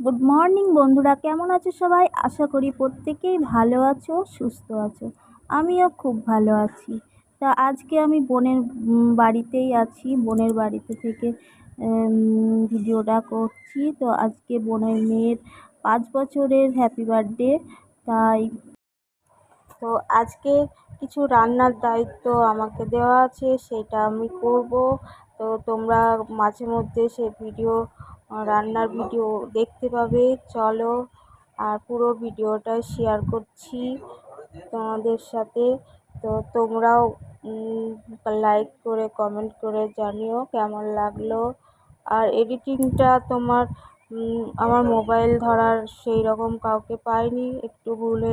Good morning বন্ধুরা। কেমন আছো সবাই? আশা করি প্রত্যেকেই ভালো আছো, সুস্থ আছো। আমিও খুব ভালো আছি। তা আজকে আমি বোনের বাড়িতেই আছি। বোনের বাড়িতে থেকে ভিডিওটা করছি। তো আজকে বোনের মেয়ের পাঁচ বছরের হ্যাপি বার্থডে তাই তো আজকে কিছু রান্নার দায়িত্ব আমাকে দেওয়া আছে, সেটা আমি করব। তো তোমরা মাঝে মধ্যে সে ভিডিও রান্নার ভিডিও দেখতে পাবে, চলো। আর পুরো ভিডিওটা শেয়ার করছি তোমাদের সাথে। তো তোমরাও লাইক করে কমেন্ট করে জানিও কেমন লাগল। আর এডিটিংটা তোমার আমার মোবাইল ধরার সেই রকম কাউকে পাইনি, একটু ভুলে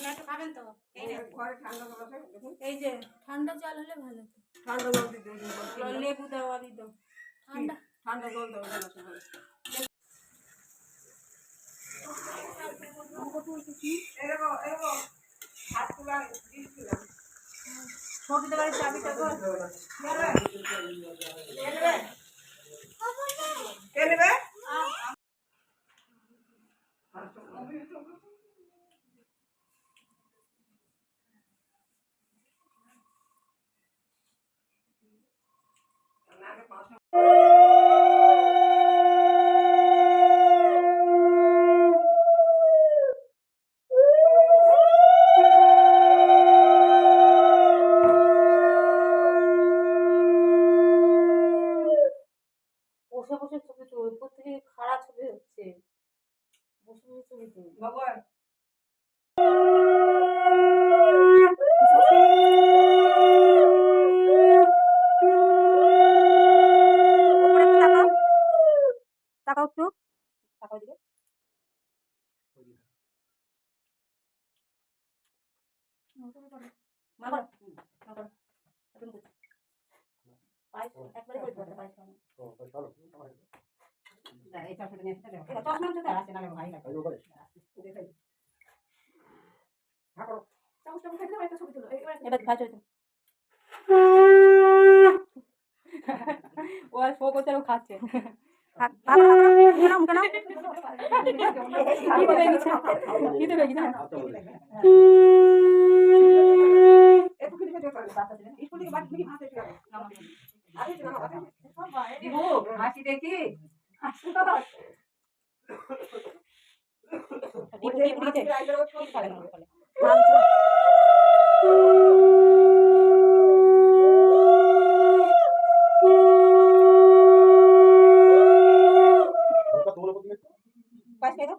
আপনারা একটু খাবেন তো? এই নে ঘরে ঠান্ডা জল আছে দেখুন। এই যে ঠান্ডা জল হলে ভালো তো। ঠান্ডা জল দিতে। লেবু দেওয়া দিত ঠান্ডা। ঠান্ডা জল দাও ছোটদের বাড়ির চাবিটা গো কে নেবে? বসে বসে ছবি তুল উপর থেকে খারাপ ছবি হচ্ছে। বসে বসে ছবি তুল ভগবান উপরে একটু তাকাও তাকাও একটু তাকাও দিকে মা করো মা করো তুমি করো পায়েস একবারে করে দিতে পায়েস খাও এই চাষটা নিয়ে আসতে এটা চশমা আনছো তো? আসে না ভাই লাগে দেখাই থাকো চামচ চামচ থাকলে একটা ছবি তুলো। এবার ও আর শো করছে আর ও খাচ্ছে। কি দেখে বাড়ি থেকে ভাত এসে গেল আরে না বাবা দিবু হাসি দেখি পায়েস খেয়ে দাও